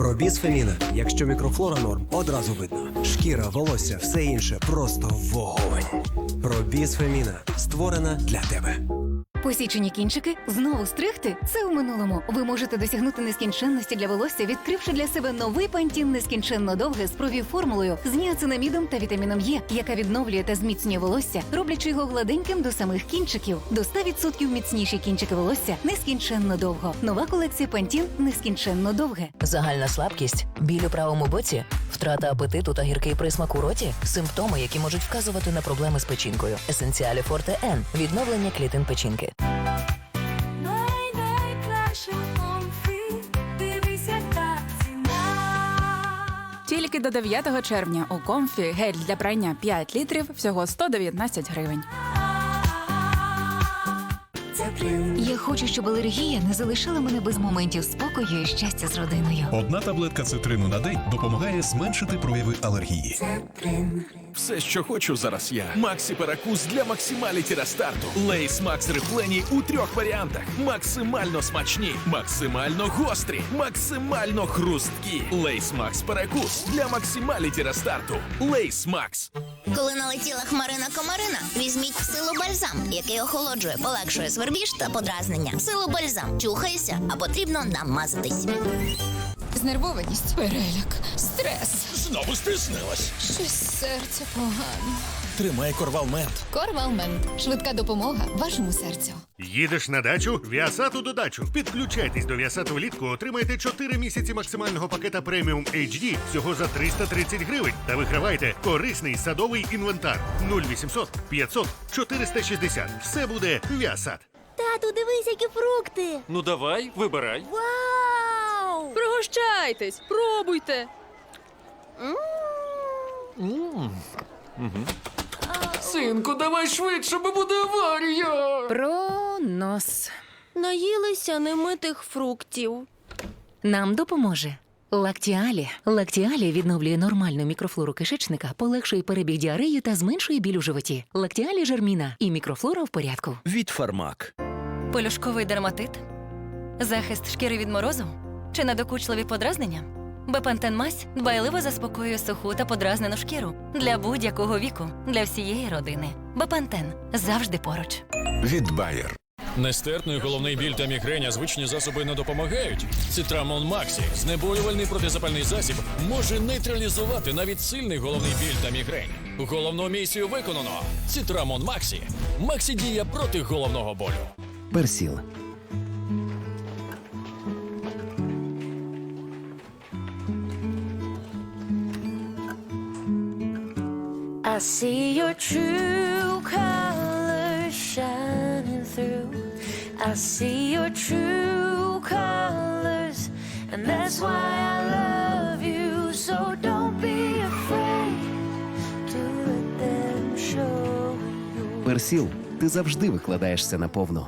Пробіз Феміна. Якщо мікрофлора норм, одразу видно. Шкіра, волосся, все інше просто вогонь. Пробіз Феміна створена для тебе. Посічені кінчики знову стригти це у минулому. Ви можете досягнути нескінченності для волосся, відкривши для себе новий пантін нескінченно довге з провів формулою з ніацинамідом та вітаміном Е, яка відновлює та зміцнює волосся, роблячи його гладеньким до самих кінчиків. До 100% міцніші кінчики волосся нескінченно довго. Нова колекція пантін нескінченно довге. Загальна слабкість, біль у правому боці, втрата апетиту та гіркий присмак у роті симптоми, які можуть вказувати на проблеми з печінкою. Есенціалі Форте Н відновлення клітин печінки. Тільки до 9 червня у комфі гель для прання 5 літрів всього 119 гривень. Я хочу, щоб алергія не залишила мене без моментів спокою і щастя з родиною. Одна таблетка цитрину на день допомагає зменшити прояви алергії. Все, що хочу зараз я. Максі Перекус для максималіті рестарту. Лейс Макс Реплені у трьох варіантах. Максимально смачні, максимально гострі, максимально хрусткі. Лейс Макс Перекус для максималіті рестарту. Лейс Макс. Коли налетіла хмарина комарина, візьміть силу бальзам, який охолоджує, полегшує свербіж та подразнення. Силу бальзам. Чухайся, а потрібно намазатись. Знервованість, переляк, стрес. Знову стиснилась. Щось серце погано. Тримай корвалмент. Корвалмент. Швидка допомога вашому серцю. Їдеш на дачу? Віасату додачу. Підключайтесь до Віасату влітку, отримайте 4 місяці максимального пакета преміум HD всього за 330 гривень. Та вигравайте корисний садовий інвентар 0800 500 460. Все буде Віасат. Тату, дивись, які фрукти. Ну давай, вибирай. Вау! Пригощайтесь, пробуйте. Синку, давай швидше, бо буде аварія. Пронос. Наїлися немитих фруктів. Нам допоможе. Лактіалі. Лактіалі відновлює нормальну мікрофлору кишечника, полегшує перебіг діареї та зменшує біль у животі. Лактіалі жерміна і мікрофлора в порядку. Від Фармак. Полюшковий дерматит? Захист шкіри від морозу? Чи надокучливі подразнення? Бепантен мазь дбайливо заспокоює суху та подразнену шкіру для будь-якого віку, для всієї родини. Бепантен завжди поруч. Від Bayer. Нестерпний головний біль та мігреня звичні засоби не допомагають. Цитрамон Максі, знеболювальний протизапальний засіб, може нейтралізувати навіть сильний головний біль та мігрень. Головну місію виконано. Цитрамон Максі. Максі діє проти головного болю. Персіл. I see your true colors shining through. I see your true colors, and that's why I love you. So don't be afraid to let them show you. Персіл. Ти завжди викладаєшся наповну.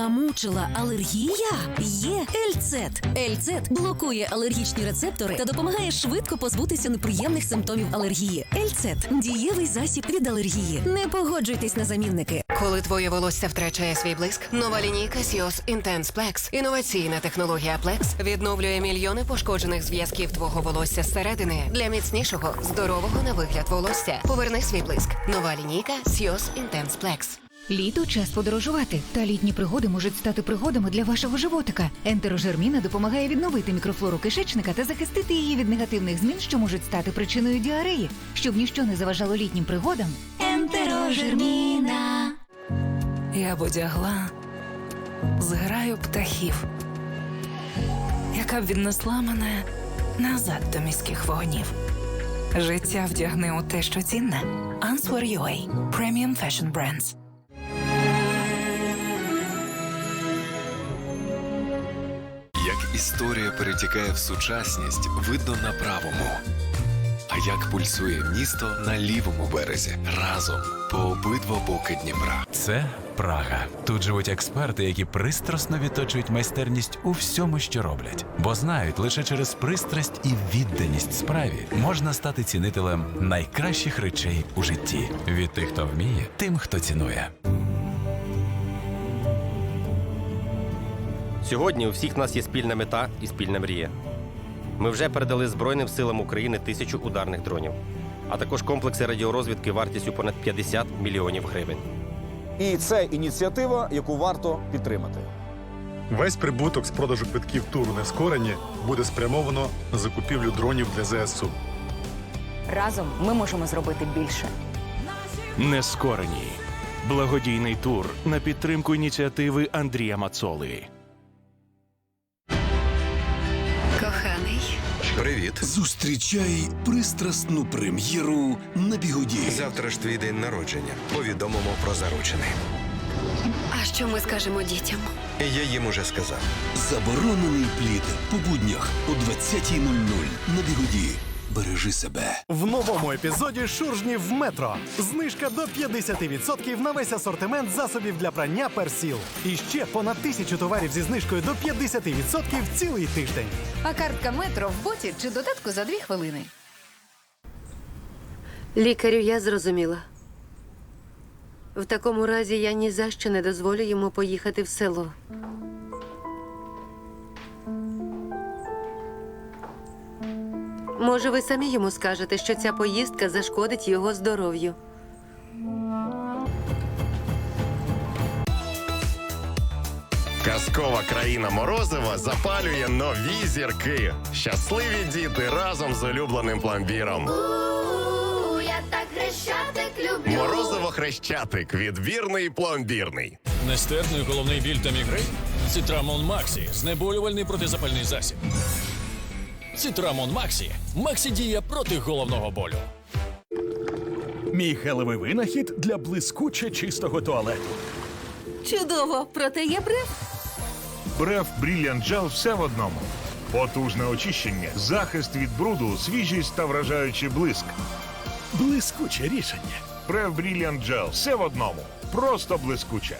Замучила алергія? Є Ельцет. Ельцет блокує алергічні рецептори та допомагає швидко позбутися неприємних симптомів алергії. Ельцет дієвий засіб від алергії. Не погоджуйтесь на замінники. Коли твоє волосся втрачає свій блиск, нова лінійка Sios Intense Plex, інноваційна технологія Plex, відновлює мільйони пошкоджених зв'язків твого волосся зсередини для міцнішого, здорового на вигляд волосся. Поверни свій блиск. Нова лінійка Sios Intense Plex. Літо час подорожувати, та літні пригоди можуть стати пригодами для вашого животика. Ентерожерміна допомагає відновити мікрофлору кишечника та захистити її від негативних змін, що можуть стати причиною діареї, щоб ніщо не заважало літнім пригодам. Ентерожерміна. Я б одягла зграю птахів, яка б віднесла мене назад до міських вогнів. Життя вдягни у те, що цінне. Answer UA. Premium Fashion Brands. Історія перетікає в сучасність, видно на правому. А як пульсує місто на лівому березі разом по обидва боки Дніпра. Це Прага. Тут живуть експерти, які пристрасно відточують майстерність у всьому, що роблять, бо знають, лише через пристрасть і відданість справі можна стати цінителем найкращих речей у житті. Від тих, хто вміє, тим, хто цінує. Сьогодні у всіх нас є спільна мета і спільна мрія. Ми вже передали Збройним силам України тисячу ударних дронів, а також комплекси радіорозвідки вартістю понад 50 мільйонів гривень. І це ініціатива, яку варто підтримати. Весь прибуток з продажу квитків туру Нескорені буде спрямовано на закупівлю дронів для ЗСУ. Разом ми можемо зробити більше. Нескорені. Благодійний тур на підтримку ініціативи Андрія Мацоли. Привіт. Зустрічай пристрасну прем'єру на бігуді. Завтра ж твій день народження. Повідомимо про заручений. А що ми скажемо дітям? Я їм уже сказав. Заборонений плід по буднях о 20.00 на бігоді. Бережи себе. В новому епізоді Шуржнів в метро. Знижка до 50% на весь асортимент засобів для прання персіл. І ще понад тисячу товарів зі знижкою до 50% цілий тиждень. А картка метро в боті чи додатку за дві хвилини. Лікарю, я зрозуміла. В такому разі я ні за що не дозволю йому поїхати в село. Може, ви самі йому скажете, що ця поїздка зашкодить його здоров'ю. Казкова країна Морозива запалює нові зірки. Щасливі діти разом з улюбленим пломбіром. Я так хрещатик люблю. Морозиво хрещатик. Відбірний і пломбірний. Нестерпний головний біль та мігрень? Цитрамон Максі. Знеболювальний протизапальний засіб. Цитрамон Максі. Максі діє проти головного болю. Мій хелевий винахід для блискуче чистого туалету. Чудово, проте є бриф. Бреф Brilliant Gel все в одному. Потужне очищення, захист від бруду, свіжість та вражаючий блиск. Блискуче рішення. Бреф Brilliant Gel все в одному. Просто блискуче.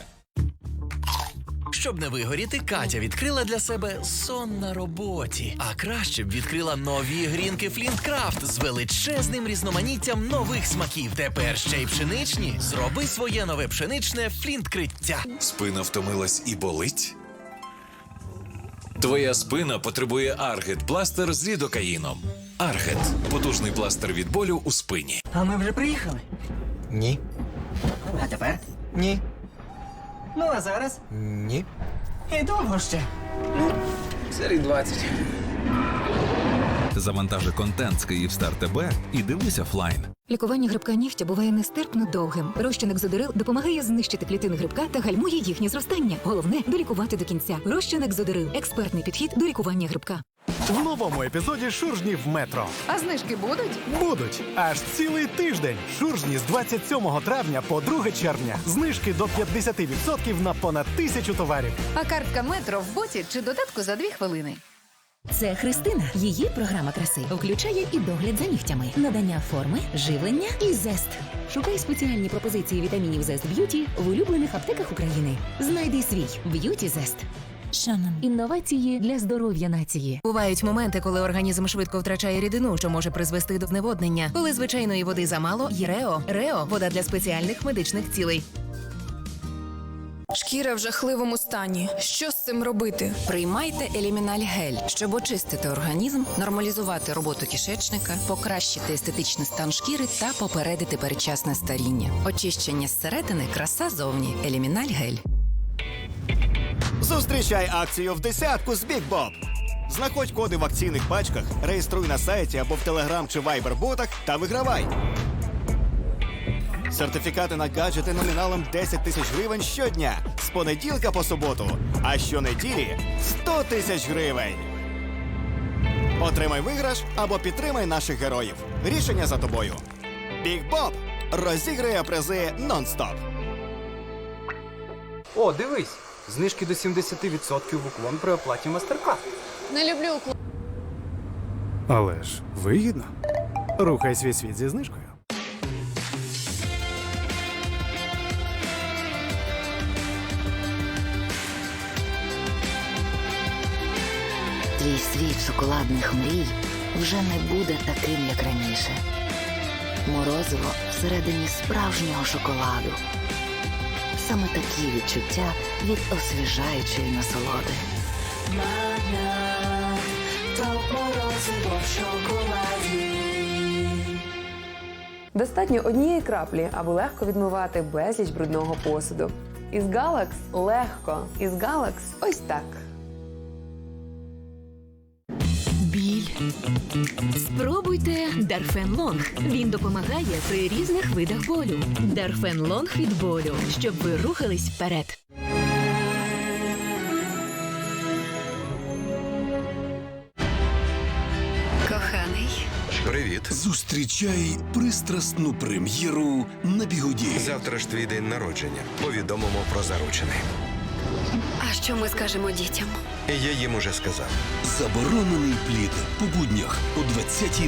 Щоб не вигоріти, Катя відкрила для себе сон на роботі. А краще б відкрила нові грінки Флінткрафт з величезним різноманіттям нових смаків. Тепер ще й пшеничні. Зроби своє нове пшеничне флінткриття. Спина втомилась і болить? Твоя спина потребує Аргет пластир з лідокаїном. Аргет потужний пластир від болю у спині. А ми вже приїхали. Ні. А тепер? Ні. Ну а зараз? Ні. І довго ще. Серій 20. Завантажи контент з Київстар ТБ і дивись офлайн. Лікування грибка нігтя буває нестерпно довгим. Розчинник зодерил допомагає знищити клітини грибка та гальмує їхнє зростання. Головне долікувати до кінця. Розчинник зодерил експертний підхід до лікування грибка. В новому епізоді Шуржнів в метро. А знижки будуть? Будуть аж цілий тиждень. Шуржні з 27 травня по 2 червня. Знижки до 50% на понад тисячу товарів. А картка метро в боті чи додатку за дві хвилини. Це Христина. Її програма краси включає і догляд за нігтями, надання форми, живлення і зест. Шукай спеціальні пропозиції вітамінів Зест Б'юті в улюблених аптеках України. Знайди свій Б'юті Зест. Шанан. Інновації для здоров'я нації. Бувають моменти, коли організм швидко втрачає рідину, що може призвести до зневоднення. Коли звичайної води замало, є Рео. Рео вода для спеціальних медичних цілей. Шкіра в жахливому стані. Що з цим робити? Приймайте еліміналь гель, щоб очистити організм, нормалізувати роботу кишечника, покращити естетичний стан шкіри та попередити передчасне старіння. Очищення зсередини, краса зовні. Еліміналь гель. Зустрічай акцію в десятку з Bob. Знаходь коди в акційних пачках, реєструй на сайті або в Telegram чи Viber ботах та вигравай. Сертифікати на гаджети номіналом 10 тисяч гривень щодня з понеділка по суботу, а щонеділі 100 тисяч гривень. Отримай виграш або підтримай наших героїв. Рішення за тобою. Big Bob розіграє призи нон-стоп. О, дивись! Знижки до 70% в уклон при оплаті MasterCard. Не люблю уклон. Але ж вигідно. Рухай свій світ зі знижкою. Твій світ шоколадних мрій вже не буде таким, як раніше. Морозиво всередині справжнього шоколаду. Саме такі відчуття від освіжаючої насолоди. Магнат, топ морозиво в шоколаді. Достатньо однієї краплі, аби легко відмивати безліч брудного посуду. Із Галакс легко. Із Галакс ось так. Спробуйте Дарфен Лонг. Він допомагає при різних видах болю. Дарфен Лонг від болю, щоб ви рухались вперед. Коханий. Привіт. Зустрічай пристрасну прем'єру на бігуді. Завтра ж твій день народження. Повідомимо про заручений. А що ми скажемо дітям? Я їм уже сказав. Заборонений плід по буднях о 20.00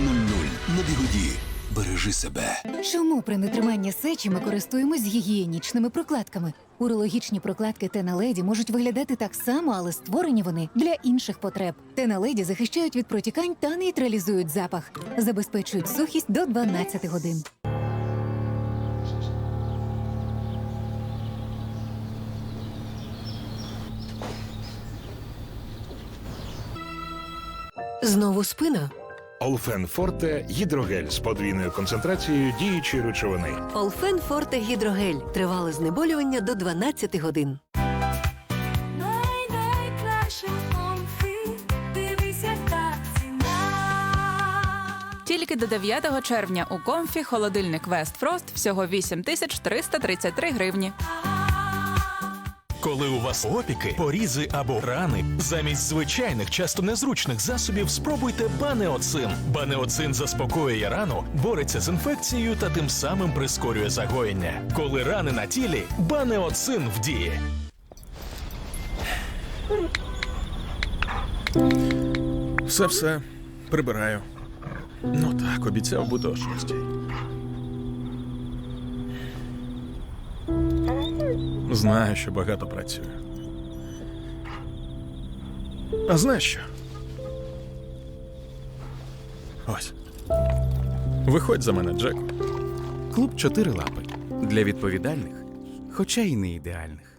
на бігуді. Бережи себе. Чому при нетриманні сечі ми користуємось гігієнічними прокладками? Урологічні прокладки Теналеді можуть виглядати так само, але створені вони для інших потреб. Теналеді захищають від протікань та нейтралізують запах, забезпечують сухість до 12 годин. Знову спина? Олфен Форте гідрогель з подвійною концентрацією діючої речовини. Олфен Форте Гідрогель. Тривале знеболювання до 12 годин. Тільки до 9 червня у комфі холодильник West Frost всього 8333 гривні. Коли у вас опіки, порізи або рани, замість звичайних, часто незручних засобів спробуйте банеоцин. Банеоцин заспокоює рану, бореться з інфекцією та тим самим прискорює загоєння. Коли рани на тілі, банеоцин в дії. Все все прибираю. Ну так, обіцяв бути о шостій. Знаю, що багато працюю. А знаєш що? Ось. Виходь за мене, Джек. Клуб чотири лапи для відповідальних, хоча й не ідеальних.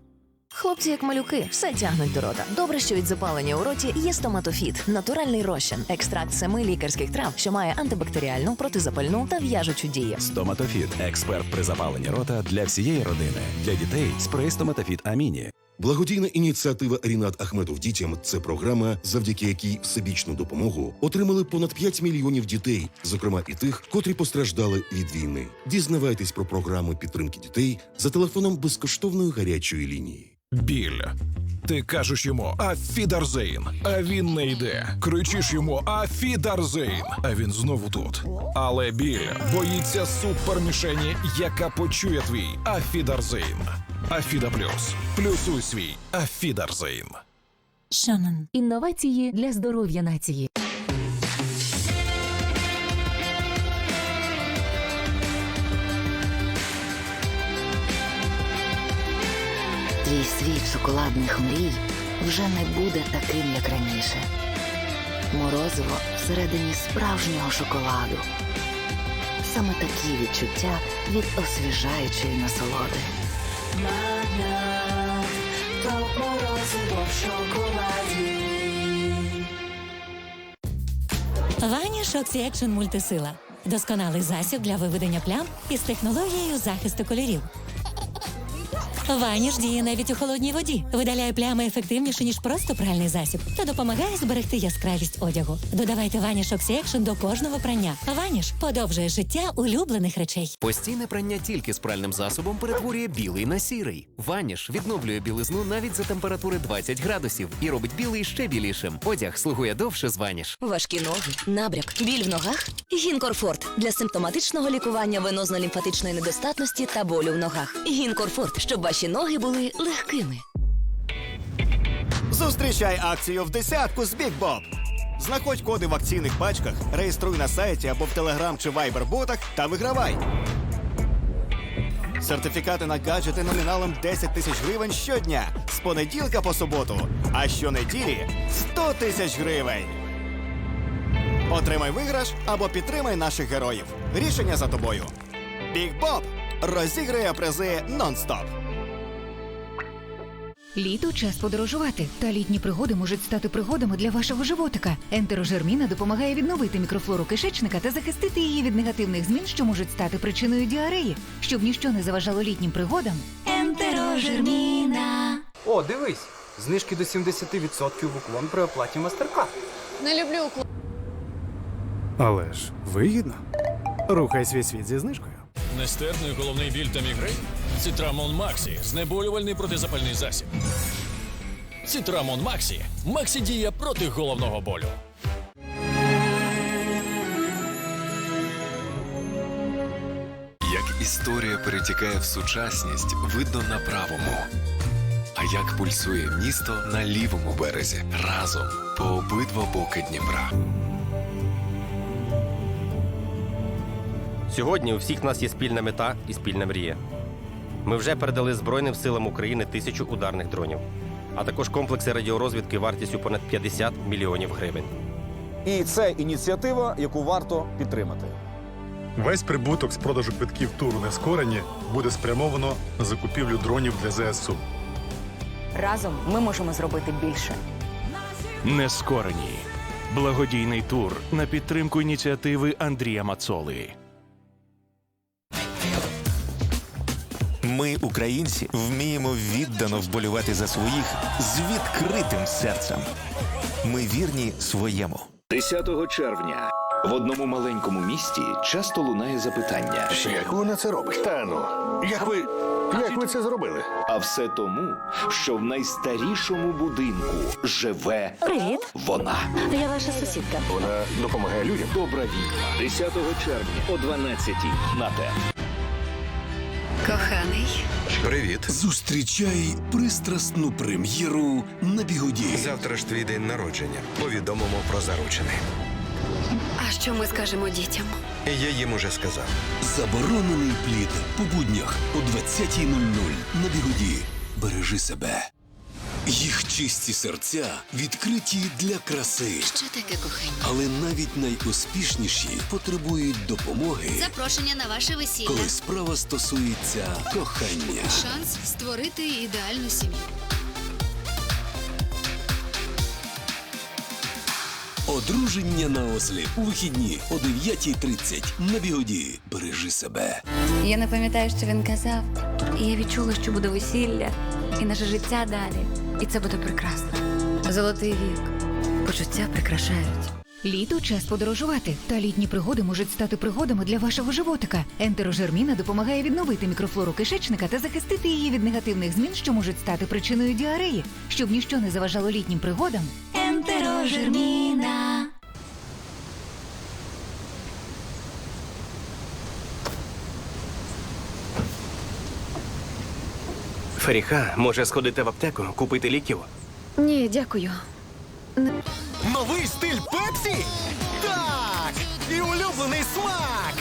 Хлопці, як малюки, все тягнуть до рота. Добре, що від запалення у роті є стоматофіт, натуральний розчин, екстракт семи лікарських трав, що має антибактеріальну, протизапальну та в'яжучу дію. Стоматофіт експерт при запаленні рота для всієї родини. Для дітей спрей Стоматофіт Аміні. Благодійна ініціатива Рінат Ахметов дітям це програма, завдяки якій всебічну допомогу отримали понад 5 мільйонів дітей, зокрема і тих, котрі постраждали від війни. Дізнавайтесь про програми підтримки дітей за телефоном безкоштовної гарячої лінії. Біль. Ти кажеш йому Афідарзейн, а він не йде. Кричиш йому Афідарзейн, а він знову тут. Але біль боїться супермішені, яка почує твій Афідарзейн. Афіда Плюс. Плюсуй свій Афідарзейн. Шанан. Інновації для здоров'я нації. Твій світ шоколадних мрій вже не буде таким, як раніше. Морозиво всередині справжнього шоколаду. Саме такі відчуття від освіжаючої насолоди. Магнат, топ морозиво в шоколаді. Ваніш Оксі Екшн мультисила. Досконалий засіб для виведення плям із технологією захисту кольорів. Ваніш діє навіть у холодній воді, видаляє плями ефективніше, ніж просто пральний засіб, та допомагає зберегти яскравість одягу. Додавайте Ваніш Оксі Екшн до кожного прання. Ваніш подовжує життя улюблених речей. Постійне прання тільки з пральним засобом перетворює білий на сірий. Ваніш відновлює білизну навіть за температури 20 градусів і робить білий ще білішим. Одяг слугує довше з Ваніш. Важкі ноги, набряк, біль в ногах. Гінкорфорт для симптоматичного лікування венозно-лімфатичної недостатності та болю в ногах. Гінкорфорт, щоб ваші ноги були легкими. Зустрічай акцію в десятку з Bob. Знаходь коди в акційних пачках, реєструй на сайті або в Telegram чи Viber ботах та вигравай. Сертифікати на гаджети номіналом 10 тисяч гривень щодня з понеділка по суботу. А щонеділі 100 тисяч гривень. Отримай виграш або підтримай наших героїв. Рішення за тобою. Big Bob розіграє призи нон-стоп. Літо час подорожувати, та літні пригоди можуть стати пригодами для вашого животика. Ентерожерміна допомагає відновити мікрофлору кишечника та захистити її від негативних змін, що можуть стати причиною діареї, щоб ніщо не заважало літнім пригодам. Ентерожерміна. О, дивись! Знижки до 70% в уклон при оплаті MasterCard. Не люблю уклон. Але ж вигідно. Рухай свій світ зі знижкою. Нестерпний головний біль та мігрень? Цитрамон Максі знеболювальний протизапальний засіб. Цитрамон Максі. Максі діє проти головного болю. Як історія перетікає в сучасність, видно на правому. А як пульсує місто на лівому березі разом по обидва боки Дніпра. Сьогодні у всіх нас є спільна мета і спільна мрія. Ми вже передали Збройним силам України тисячу ударних дронів, а також комплекси радіорозвідки вартістю понад 50 мільйонів гривень. І це ініціатива, яку варто підтримати. Весь прибуток з продажу квитків туру Нескорені буде спрямовано на закупівлю дронів для ЗСУ. Разом ми можемо зробити більше. Нескорені. Благодійний тур на підтримку ініціативи Андрія Мацоли. Ми, українці, вміємо віддано вболювати за своїх з відкритим серцем. Ми вірні своєму. 10 червня в одному маленькому місті часто лунає запитання. Як вона це робить? Та ну, як ви. Як ви це зробили? А все тому, що в найстарішому будинку живе Привіт. вона. Я ваша сусідка. Вона допомагає людям. Добра відьма. 10 червня о 12 на те. Коханий. Привіт. Зустрічай пристрасну прем'єру на бігуді. Завтра ж твій день народження. Повідомимо про заручини. А що ми скажемо дітям? Я їм уже сказав. Заборонений плід по буднях о 20.00 на бігуді. Бережи себе. Їх чисті серця відкриті для краси. Що таке кохання? Але навіть найуспішніші потребують допомоги, Запрошення на ваше весілля. коли справа стосується кохання. Шанс створити ідеальну сім'ю. Одруження на осліп у вихідні о 9.30 на бігоді. Бережи себе. Я не пам'ятаю, що він казав. І я відчула, що буде весілля, і наше життя далі. І це буде прекрасно. Золотий вік. Почуття прикрашають. Літо час подорожувати, та літні пригоди можуть стати пригодами для вашого животика. Ентерожерміна допомагає відновити мікрофлору кишечника та захистити її від негативних змін, що можуть стати причиною діареї, щоб ніщо не заважало літнім пригодам. Ентерожерміна. Феріха може сходити в аптеку, купити ліків. Ні, дякую. Новий стиль Пепсі? Так! І улюблений смак!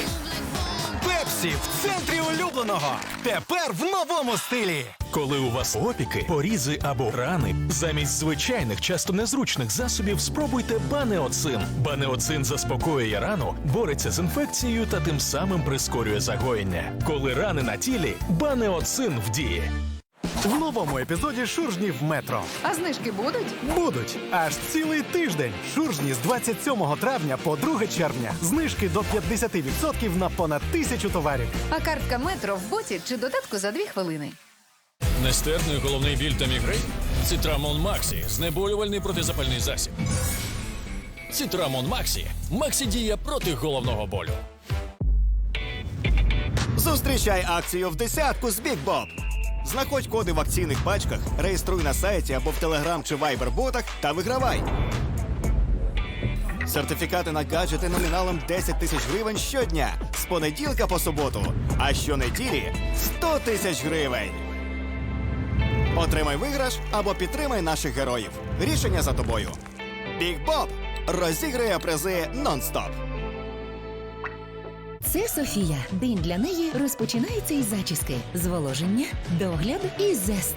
Пепсі в центрі улюбленого. Тепер в новому стилі. Коли у вас опіки, порізи або рани, замість звичайних, часто незручних засобів спробуйте банеоцин. Банеоцин заспокоює рану, бореться з інфекцією та тим самим прискорює загоєння. Коли рани на тілі, банеоцин в дії. В новому епізоді Шуржнів метро. А знижки будуть? Будуть аж цілий тиждень. Шуржні з 27 травня по 2 червня. Знижки до 50% на понад тисячу товарів. А картка метро в боті чи додатку за дві хвилини. Нестерпний головний біль та мігрень? Цитрамон Максі знеболювальний протизапальний засіб. Цитрамон Максі. Максі діє проти головного болю. Зустрічай акцію в десятку з Big Bob. Знаходь коди в акційних пачках, реєструй на сайті або в Telegram чи Viber ботах та вигравай. Сертифікати на гаджети номіналом 10 тисяч гривень щодня з понеділка по суботу. А щонеділі 100 тисяч гривень. Отримай виграш або підтримай наших героїв. Рішення за тобою. Big Bob розіграє призи нон-стоп. Це Софія. День для неї розпочинається із зачіски, зволоження, догляд і зест.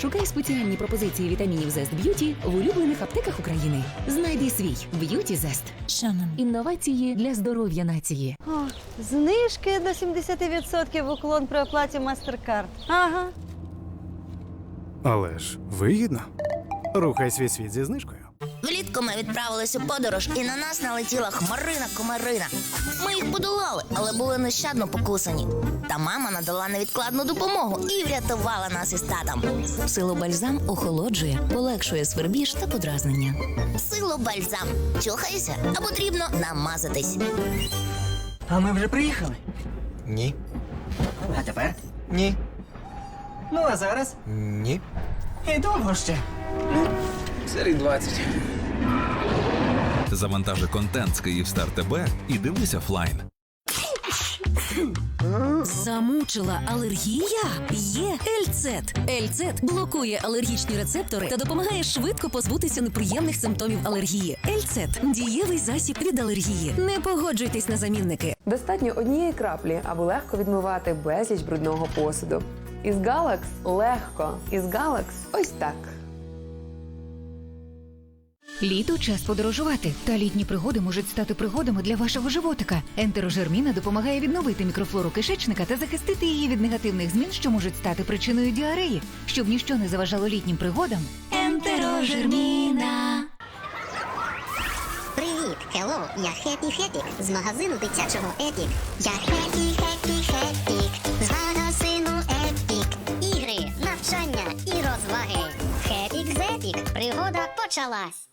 Шукай спеціальні пропозиції вітамінів Зест Б'юті в улюблених аптеках України. Знайди свій Б'юті Зест. Шанон. Інновації для здоров'я нації. О, знижки до 70% в уклон при оплаті MasterCard. Ага. Але ж вигідно. Рухай свій світ зі знижкою. Влітку ми відправились у подорож, і на нас налетіла хмарина комарина. Ми їх подолали, але були нещадно покусані. Та мама надала невідкладну допомогу і врятувала нас із татом. Силобальзам охолоджує, полегшує свербіж та подразнення. Силу бальзам. Чухайся, а потрібно намазатись. А ми вже приїхали. Ні. А тепер? Ні. Ну а зараз? Ні. І довго ще. Серій 20. Завантажи контент з Київстар ТБ і дивись офлайн. Замучила алергія? Є Ельцет. Ельцет блокує алергічні рецептори та допомагає швидко позбутися неприємних симптомів алергії. Ельцет дієвий засіб від алергії. Не погоджуйтесь на замінники. Достатньо однієї краплі, аби легко відмивати безліч брудного посуду. Із Galax легко. Із Galax ось так. Літо час подорожувати, та літні пригоди можуть стати пригодами для вашого животика. Ентерожерміна допомагає відновити мікрофлору кишечника та захистити її від негативних змін, що можуть стати причиною діареї, щоб ніщо не заважало літнім пригодам. Ентерожерміна. Привіт, хелло, я Хеппі Хепік з магазину дитячого Епік. Я Хеппі Хеппі Хепік з магазину Епік. Ігри, навчання і розваги. Хепік з Епік. Пригода почалась.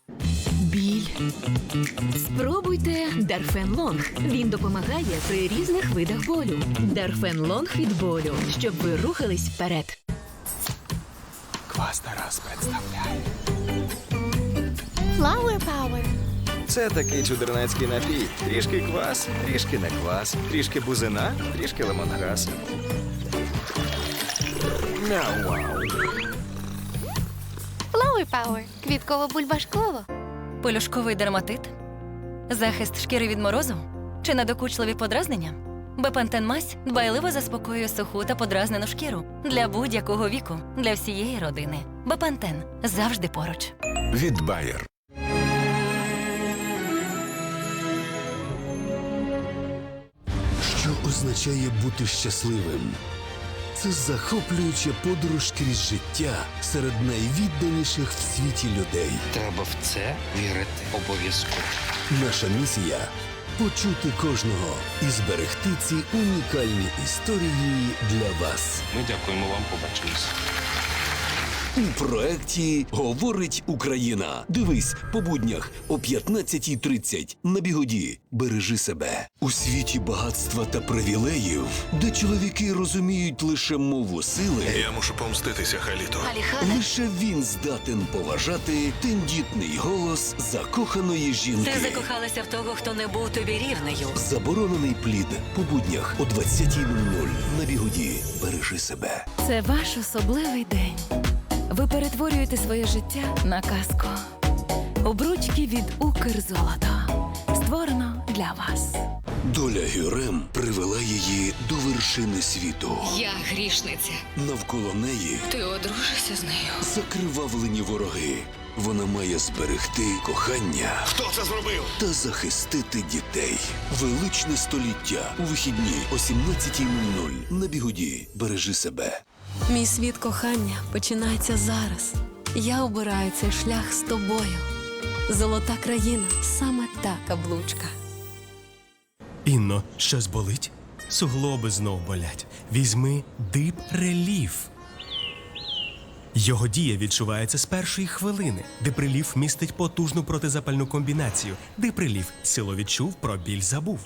Спробуйте Дарфен Лонг. Він допомагає при різних видах болю. Дарфен Лонг від болю, щоб ви рухались вперед. Квас Тарас представляє. Flower Power. Це такий чудернацький напій. Трішки квас, трішки не квас, трішки бузина, трішки лемонграс. Flower Power. Квітково-бульбашково. Полюшковий дерматит? Захист шкіри від морозу? Чи надокучливі подразнення? Бепантен мазь дбайливо заспокоює суху та подразнену шкіру для будь-якого віку, для всієї родини. Бепантен завжди поруч. Від Bayer. Що означає бути щасливим? Це захоплююча подорож крізь життя серед найвідданіших в світі людей. Треба в це вірити обов'язково. Наша місія почути кожного і зберегти ці унікальні історії для вас. Ми дякуємо вам, побачимось. У проекті Говорить Україна. Дивись по буднях о 15.30 на бігоді. Бережи себе у світі багатства та привілеїв, де чоловіки розуміють лише мову сили. Я мушу помститися, Халіто. Лише він здатен поважати тендітний голос закоханої жінки. Ти закохалася в того, хто не був тобі рівнею. Заборонений плід по буднях о 20.00 на бігоді. Бережи себе. Це ваш особливий день. Ви перетворюєте своє життя на казку. Обручки від Укрзолота. Створено для вас. Доля Гюрем привела її до вершини світу. Я грішниця. Навколо неї Ти одружишся з нею. закривавлені вороги. Вона має зберегти кохання. Хто це зробив? Та захистити дітей. Величне століття у вихідні о 17.00 на бігоді. Бережи себе. Мій світ кохання починається зараз. Я обираю цей шлях з тобою. Золота країна саме та каблучка. Інно, щось болить? Суглоби знов болять. Візьми дип реліф. Його дія відчувається з першої хвилини. Диприліф містить потужну протизапальну комбінацію. Диприліф силу відчув, про біль забув.